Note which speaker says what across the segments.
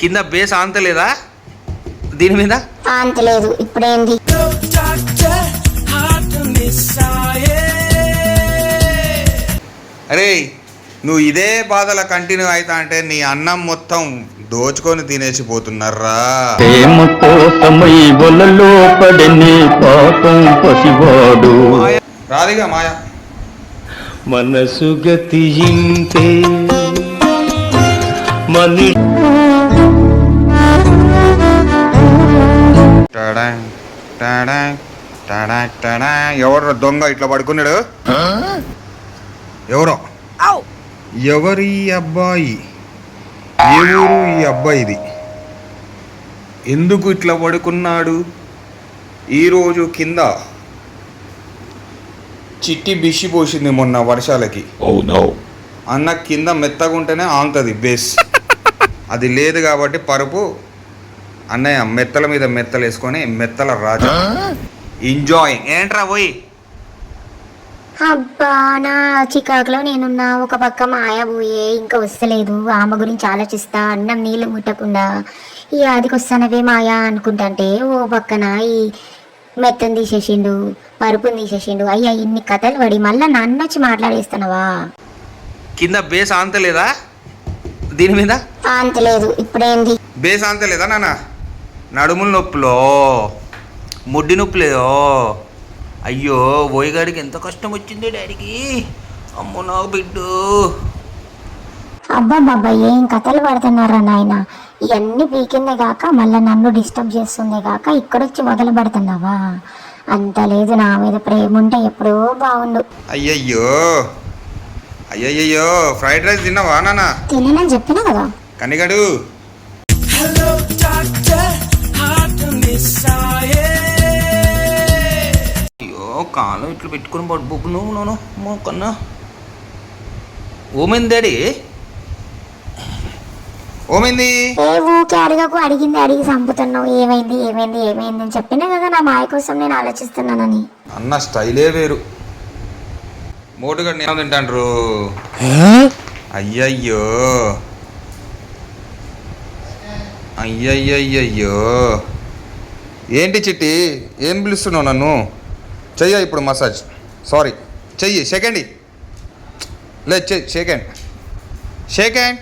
Speaker 1: కింద బేస్ ఆంతలేదా? దీని మీద?
Speaker 2: అంత లేదు ఇప్పుడేంది?
Speaker 1: అరే నువ్వు ఇదే బాధల కంటిన్యూ అవుతా అంటే నీ అన్నం మొత్తం దోచుకొని
Speaker 3: పాపం పసివాడు.
Speaker 1: రాదిగా మాయా.
Speaker 3: మనసు గతి మని
Speaker 1: టడాం, టడాం. ఎవరు దొంగ ఇట్లా పడుకున్నాడు? ఎవరో? ఎవరి అబ్బాయి? ఏ ఊరు ఈ అబ్బాయిది ఎందుకు ఇట్లా పడుకున్నాడు? ఈరోజు కింద చిట్టి బిషి పోసింది మొన్న వర్షాలకి. అన్న కింద మెత్తగా ఉంటేనే ఆంతది బేస్. అది లేదు కాబట్టి పరుపు. అన్నయ్య మెత్తల మీద మెత్తలు వేసుకొని మెత్తల రాజా. ఎంజాయ్ ఏంట్రా పోయి
Speaker 2: అబ్బా నా చికాకులో నేనున్నా. ఒక పక్క మాయ పోయే ఇంకా వస్తలేదు. ఆమె గురించి ఆలోచిస్తా అన్నం నీళ్ళు ముట్టకుండా. ఈ ఆదికి వస్తానవే మాయా అనుకుంటాంటే ఓ పక్కన ఈ మెత్తని తీసేసిండు పరుపుని తీసేసిండు. అయ్యా ఇన్ని కథలు పడి మళ్ళా నన్ను వచ్చి మాట్లాడేస్తున్నావా?
Speaker 1: కింద బేస్ ఆంతలేదా? దీని మీద?
Speaker 2: అంత లేదు ఇప్పుడేంది?
Speaker 1: బేస్ ఆంతలేదా నాన్న? నడుముల నొప్పులో. ముడ్డి నొప్పులేదో? అయ్యో ఓయిగాడికి ఎంత కష్టం వచ్చింది డాడీకి? అమ్మో నా బిడ్డు.
Speaker 2: అబ్బా బాబా ఏం కథలు పడుతున్నారా నాయన? ఇవన్నీ పీకిందే కాక మళ్ళీ నన్ను డిస్టర్బ్ చేస్తుందే కాక ఇక్కడొచ్చి మొదలు పెడుతున్నావా? అంత లేదు నా మీద ప్రేమ ఉంటే ఎప్పుడో బాగుండు
Speaker 1: అయ్యయ్యో. అయ్యయ్యో ఫ్రైడ్ రైస్ తిన్నావా నాన్న?
Speaker 2: తిననని చెప్పినా కదా?
Speaker 1: కనిగడు. కాలం ఇట్లా పెట్టుకుని పడుపు నువ్వు నూను అమ్మో కన్నా. ఓమైంది డాడీ? ఓమైంది?
Speaker 2: ఏ ఊకే అడగకు అడిగింది అడిగి చంపుతున్నావు. ఏమైంది ఏమైంది ఏమైంది అని చెప్పినా కదా నా మాయ కోసం నేను ఆలోచిస్తున్నానని.
Speaker 1: అన్న స్టైలే వేరు. మోటుగా నేను తింటాండ్రు? అయ్యయ్యో. అయ్యయ్యయ్యయ్యో. ఏంటి చిట్టి? ఏం పిలుస్తున్నావు నన్ను? చెయ్య ఇప్పుడు మసాజ్. సారీ చెయ్యి. సెకండ్ లేదు చెయ్యి సెకండ్ సెకండ్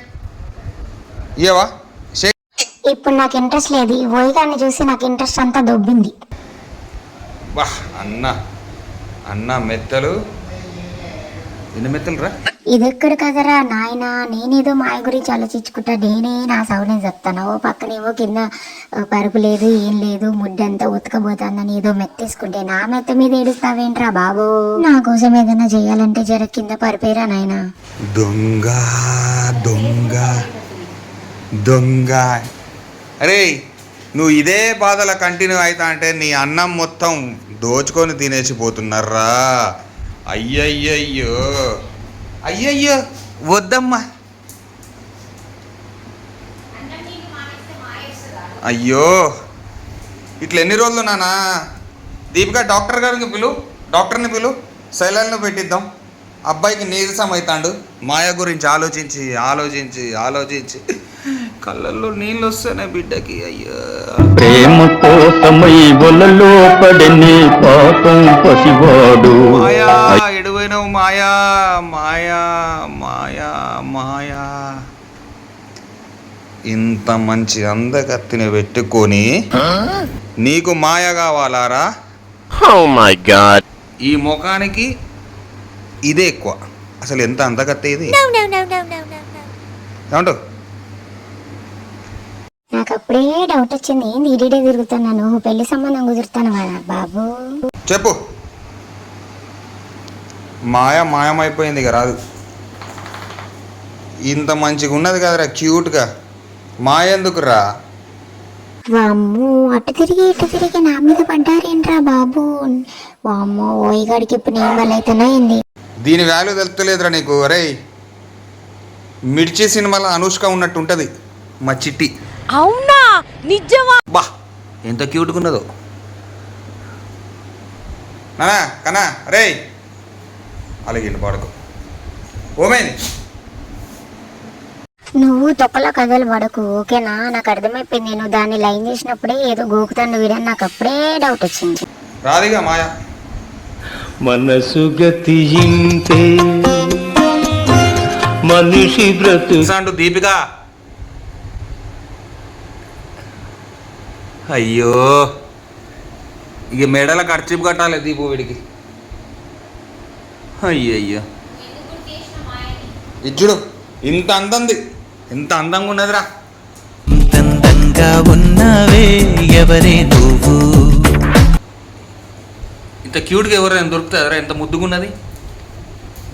Speaker 1: ఇయ్యవా? షేక్
Speaker 2: ఇప్పుడు నాకు ఇంట్రెస్ట్ లేదు. ఈ ఓయిగాన్ని చూసి నాకు ఇంట్రెస్ట్ అంతా దొబ్బింది.
Speaker 1: బా అన్న. అన్న మెత్తలు.
Speaker 2: ఇది ఎక్కడ కదరా నాయన? నేనేదో మాయ గురించి ఆలోచించుకుంటా. నేనే నా సౌర్యం చెప్తాను? ఓ పక్కనేమో కింద పరుపు లేదు ఏం లేదు ముడ్డంతా ఉతకబోతుందని ఏదో మెత్తేసుకుంటే నా మెత్త మీద ఏడుస్తావేంట్రా బాబు? నా కోసం ఏదైనా చేయాలంటే జర కింద పరుపేరా నాయనా.
Speaker 1: దొంగ దొంగ దొంగ. అరే నువ్వు ఇదే బాధల కంటిన్యూ అవుతా అంటే నీ అన్నం మొత్తం దోచుకొని తినేసిపోతున్నారా? అయ్యయ్యయ్యో. అయ్యయ్యో వద్దమ్మా. అయ్యో ఇట్లా ఎన్ని రోజులు నానా దీపిక డాక్టర్ గారికి పిలు డాక్టర్ని పిలు శైలాలను పెట్టిద్దాం. అబ్బాయికి నీరసం అవుతాడు. మాయ గురించి ఆలోచించి ఆలోచించి ఆలోచించి. కళ్ళల్లో నీళ్ళు వస్తాయి బిడ్డకి అయ్యో.
Speaker 3: ప్రేమ కోసమై వలలో పడని పాపం పసివాడు.
Speaker 1: మాయా ఎడువైనవు మాయా మాయా మాయా మాయా. ఇంత మంచి అందగత్తిని పెట్టుకొని నీకు మాయ కావాలారా?
Speaker 4: Oh my god.
Speaker 1: ఈ ముఖానికి ఇదే ఎక్కువ. అసలు ఎంత అందగత్తే ఇది? ఏమంటావు?
Speaker 2: నాకు అప్పుడే డౌట్ వచ్చింది. ఏంది ఇడిడే తిరుగుతున్నాను పెళ్ళి సంబంధం కుదురుతాను బాబు.
Speaker 1: చెప్పు. మాయ మాయమైపోయింది ఇక రాదు. ఇంత మంచిగా ఉన్నది కదరా క్యూట్గా. మాయ ఎందుకురా?
Speaker 2: వామ్మో అటు తిరిగి ఇటు తిరిగి నా మీద పడ్డారేంట్రా బాబు? వామ్మో ఓయిగాడికి ఇప్పుడు నేను ఏంది?
Speaker 1: దీని వాల్యూ తెలుస్తలేదురా నీకు. అరే మిర్చి సినిమాలో అనుష్క ఉన్నట్టు ఉంటుంది మా చిట్టి.
Speaker 5: అవునా? నిజమా?
Speaker 1: బా ఎంత క్యూట్గా ఉన్నదో నానా కనా రే అలాగే పాడుకో. ఓమేన్
Speaker 2: నువ్వు తొక్కల కథలు పడకు ఓకేనా? నాకు అర్థమైపోయింది. నేను దాన్ని లైన్ చేసినప్పుడే ఏదో గోకుతాను వీడని నాకు అప్పుడే డౌట్ వచ్చింది.
Speaker 1: రాదిగా మాయా.
Speaker 3: మనసు గతి ఇంతే మనిషి బ్రతు
Speaker 1: దీపిక. అయ్యో. ఇక మెడల ఖర్చు కట్టాలి దీపు వీడికి. అయ్యయ్యో. ఇచ్చుడు ఇంత అందంది. ఇంత అందంగా ఉన్నదిరా.
Speaker 6: అందంగా ఉన్నావే ఎవరే నువ్వు?
Speaker 1: ఇంత క్యూట్గా ఎవరైనా దొరుకుతుందిరా ఎంత ముద్దుగున్నది?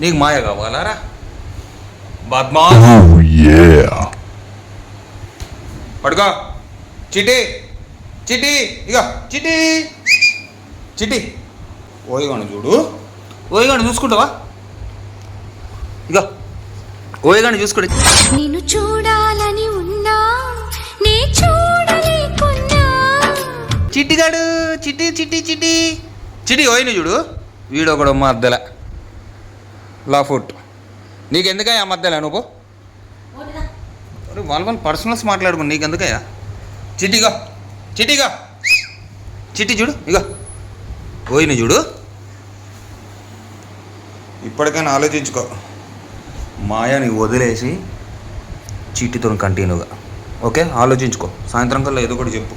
Speaker 1: నీకు మాయ కావాలారా? బద్మా పడుకో. చిటి. చిటి ఇక చిటి. చిటి. ఓయగాను చూడు. ఓయగాను చూసుకుంటావా? ఇక ఓయగాను చూసుకోండి
Speaker 7: నిన్ను చూడాలని ఉన్నా నే చూడలేకున్నా.
Speaker 1: చిట్టిగాడు చిట్టి చిట్టి చిట్టి చిటి. ఓయిని చూడు. వీడు ఒకడు మధ్యల లా ఫుట్. నీకెందుకయ్యా మధ్యలో నువ్వు? అరే వాళ్ళ వాళ్ళ పర్సనల్స్ మాట్లాడుకో నీకెందుకయ్యా? చిట్టిగా చిట్టిగా. చిట్టి చూడు ఇక ఓయిని చూడు. ఇప్పటికైనా ఆలోచించుకో. మాయాని వదిలేసి చీటితో కంటిన్యూగా ఓకే? ఆలోచించుకో. సాయంత్రం కల్లా ఏదో ఒకటి చెప్పు?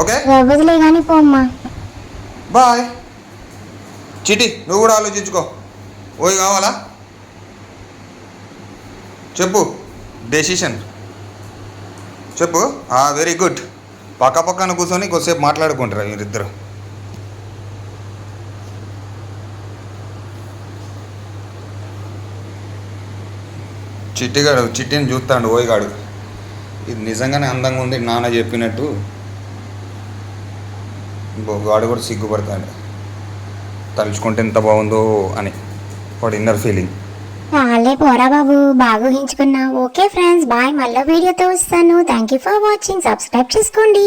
Speaker 1: ఓకే?
Speaker 2: వదిలే కానీ పోమ్మా.
Speaker 1: బాయ్. చిటి నువ్వు కూడా ఆలోచించుకో. ఓయ్ కావాలా? చెప్పు. డెసిషన్ చెప్పు. వెరీ గుడ్ పక్క పక్కన కూర్చొని కొద్దిసేపు మాట్లాడుకుంటారా మీరిద్దరు? చిట్టిగాడు చిట్టిని చూస్తాడు ఓయిగాడు. ఇది నిజంగానే అందంగా ఉంది నాన్న చెప్పినట్టు. ఇంకో వాడు కూడా సిగ్గుపడతాడు. తలుచుకుంటే ఎంత బాగుందో అని. వాడు ఇన్నర్ ఫీలింగ్
Speaker 2: వాళ్ళే పోరా బాబు బాగా ఊహించుకున్నా ఓకే ఫ్రెండ్స్ బాయ్. మళ్ళీ వీడియోతో వస్తాను. Thank you for watching subscribe చేసుకోండి.